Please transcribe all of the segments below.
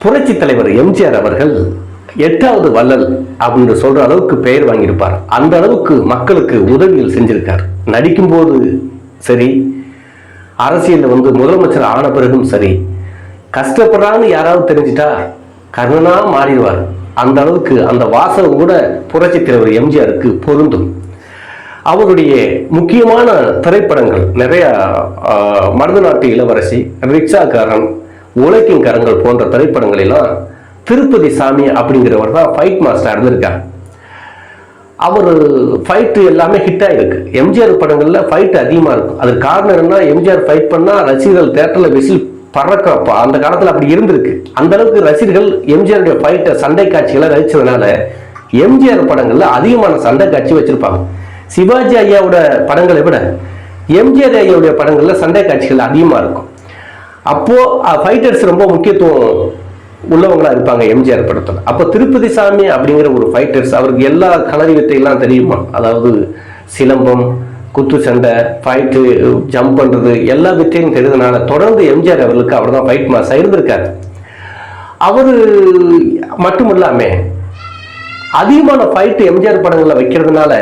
புரட்சி தலைவர் எம்ஜிஆர் அவர்கள் எட்டாவது வள்ளல் அப்படின்னு சொல்ற அளவுக்கு பெயர் வாங்கியிருப்பார். அந்த அளவுக்கு மக்களுக்கு உதவிகள் செஞ்சிருக்கார். நடிக்கும்போது சரி அரசியலில் வந்து முதலமைச்சர் ஆன பிறகும் சரி கஷ்டப்படுறான்னு யாராவது தெரிஞ்சிட்டா கர்ணனா மாறிடுவார். அந்த அளவுக்கு அந்த வாசகம் கூட புரட்சி தலைவர் எம்ஜிஆருக்கு பொருந்தும். அவருடைய முக்கியமான திரைப்படங்கள் நிறைய ஆஹ், மருத நாட்டு இளவரசி ரிக்ஷாக்காரன் உழைக்கும் கரங்கள் போன்ற திரைப்படங்களெல்லாம் திருப்பதி சாமி அப்படிங்கிறவர் தான் ஃபைட் மாஸ்டர் இருந்திருக்கார். அவர் ஃபைட்டு எல்லாமே ஹிட் ஆகிருக்கு எம்ஜிஆர் படங்களில் ஃபைட் அதிகமாக இருக்கும். அதுக்கு காரணம் என்னன்னா எம்ஜிஆர் ஃபைட் பண்ணால் ரசிகர்கள் தேட்டரில் விசில் பறக்கப்பா அந்த காலத்தில் அப்படி இருந்திருக்கு. அந்த அளவுக்கு ரசிகர்கள் எம்ஜிஆருடைய ஃபைட்டை சண்டை காட்சிகளை ரசிச்சதுனால எம்ஜிஆர் படங்களில் அதிகமான சண்டை காட்சி வச்சுருப்பாங்க. சிவாஜி ஐயாவோட படங்களை விட எம்ஜிஆர் ஐயாவுடைய படங்களில் சண்டை காட்சிகள் அதிகமாக இருக்கும். அப்போது ஃபைட்டர்ஸ் ரொம்ப முக்கியத்துவம் உள்ளவங்களா இருப்பாங்க எம்ஜிஆர் படத்தில். அப்போ திருப்பதி சாமி அப்படிங்கிற ஒரு ஃபைட்டர்ஸ் அவருக்கு எல்லா களரி வித்தையெல்லாம் தெரியுமா? அதாவது சிலம்பம் குத்து சண்டை ஃபைட்டு ஜம்ப் பண்ணுறது எல்லா வித்தையும் தெரிஞ்சதுனால தொடர்ந்து எம்ஜிஆர் அவர்களுக்கு அவர் தான் ஃபைட் மாஸ் இருந்திருக்காரு. அவர் மட்டும் இல்லாமல் அதிகமான ஃபைட்டு எம்ஜிஆர் படங்களில் வைக்கிறதுனால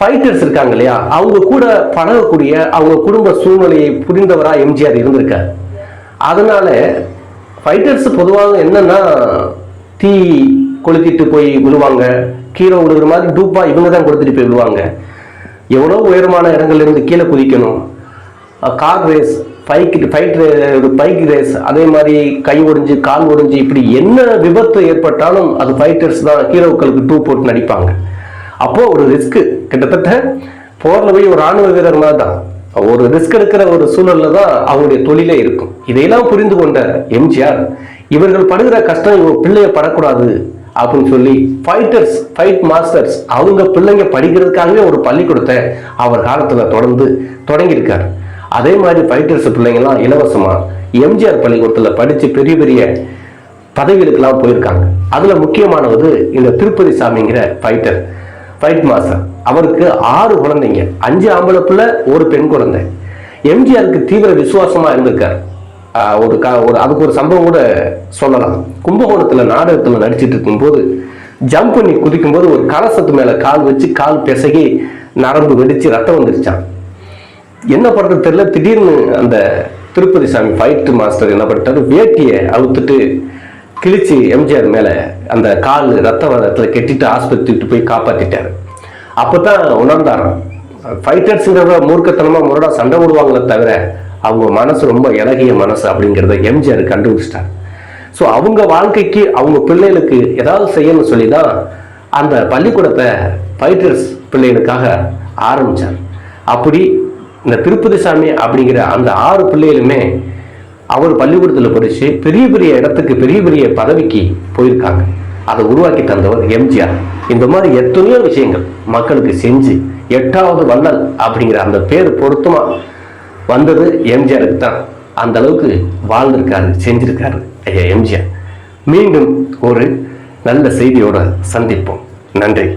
ஃபைட்டர்ஸ் இருக்காங்க இல்லையா? அவங்க கூட பழகக்கூடிய அவங்க குடும்ப சூழ்நிலையை புரிந்தவராக எம்ஜிஆர் இருந்திருக்காரு. அதனால ஃபைட்டர்ஸ் பொதுவாக என்னன்னா தீ கொளுத்திட்டு போய் விழுவாங்க. கீழே விழுகிற மாதிரி டூப்பா இவங்க தான் கொடுத்துட்டு போய் விழுவாங்க. எவ்வளோ உயரமான இடங்கள்லேருந்து கீழே குதிக்கணும். Car race bike fight bike race அதே மாதிரி கை ஒடிஞ்சு கால் ஒடிஞ்சு இப்படி என்ன விபத்து ஏற்பட்டாலும் அது ஃபைட்டர்ஸ் தான் ஹீரோக்களுக்கு டூ போட்டு நடிப்பாங்க. அப்போது ஒரு ரிஸ்க்கு கிட்டத்தட்ட போரில் போய் ஒரு ராணுவ வீரர் மாதிரி தான். ஒரு ரிஸ்க் எடுக்கிற ஒரு சூழல்ல தான் அவங்களுடைய தொழிலே இருக்கும். இதையெல்லாம் புரிந்து கொண்ட எம்ஜிஆர் இவர்கள் படுகிற கஷ்டம் இவங்க பிள்ளைய படக்கூடாது அப்படின்னு சொல்லி ஃபைட்டர்ஸ் ஃபைட் மாஸ்டர்ஸ் அவங்க பிள்ளைங்க படிக்கிறதுக்காகவே ஒரு பள்ளிக்கூடத்தை அவர் காலத்துல தொடர்ந்து தொடங்கியிருக்கார். அதே மாதிரி ஃபைட்டர்ஸ் பிள்ளைங்கள்லாம் இலவசமா எம்ஜிஆர் பள்ளிக்கூடத்துல படிச்சு பெரிய பெரிய பதவிகளுக்கெல்லாம் போயிருக்காங்க. அதுல முக்கியமானது இந்த திருப்பதி சாமிங்கிற ஃபைட்டர் ஃபைட் மாஸ்டர் அவருக்கு ஆறு குழந்தைங்க. அஞ்சு ஆம்பளை பிள்ளை ஒரு பெண் குழந்தை. எம்ஜிஆருக்கு தீவிர விசுவாசமா இருந்திருக்கார். ஆஹ் ஒரு கா ஒரு அதுக்கு ஒரு சம்பவம் கூட சொல்லலாம். கும்பகோணத்துல நாடகத்துல நடிச்சிட்டு இருக்கும்போது ஜம்ப் பண்ணி குதிக்கும்போது ஒரு கலசத்து மேல கால் வச்சு கால் பிசகி நரம்பு வெடிச்சு ரத்தம் வந்துருச்சான் என்ன பண்றது தெரியல. திடீர்னு அந்த திருப்பதி சாமி ஃபைட் மாஸ்டர் என்ன பண்ணிட்டாரு? வேட்டியை அவுத்துட்டு கிழிச்சு எம்ஜிஆர் மேலே அந்த கால் ரத்த வரத்தில் கெட்டிட்டு ஆஸ்பத்திரிட்டு போய் காப்பாற்றிட்டார் அப்போ தான் உணர்ந்தாராம் ஃபைட்டர்ஸுங்கிறத மூர்க்கத்தனமாக முரடா சண்டை விடுவாங்களே தவிர அவங்க மனசு ரொம்ப இலகிய மனசு அப்படிங்கிறத எம்ஜிஆர் கண்டுபிடிச்சிட்டார். ஸோ அவங்க வாழ்க்கைக்கு அவங்க பிள்ளைகளுக்கு ஏதாவது செய்யணும்னு சொல்லி தான் அந்த பள்ளிக்கூடத்தை ஃபைட்டர்ஸ் பிள்ளைகளுக்காக ஆரம்பித்தார் அப்படி இந்த திருப்பதி சாமி அப்படிங்கிற அந்த ஆறு பிள்ளைகளுமே அவர் பள்ளிக்கூடத்தில் படித்து பெரிய பெரிய இடத்துக்கு பெரிய பெரிய பதவிக்கு போயிருக்காங்க. அதை உருவாக்கி தந்தவர் எம்ஜிஆர். இந்த மாதிரி எத்தனையோ விஷயங்கள் மக்களுக்கு செஞ்சு எட்டாவது வள்ளல் அப்படிங்கிற அந்த பேர் பொருத்தமா வந்தது எம்ஜிஆருக்கு தான். அந்த அளவுக்கு வாழ்ந்திருக்காரு செஞ்சிருக்காரு ஐயா எம்ஜிஆர். மீண்டும் ஒரு நல்ல செய்தியோட சந்திப்போம். நன்றி.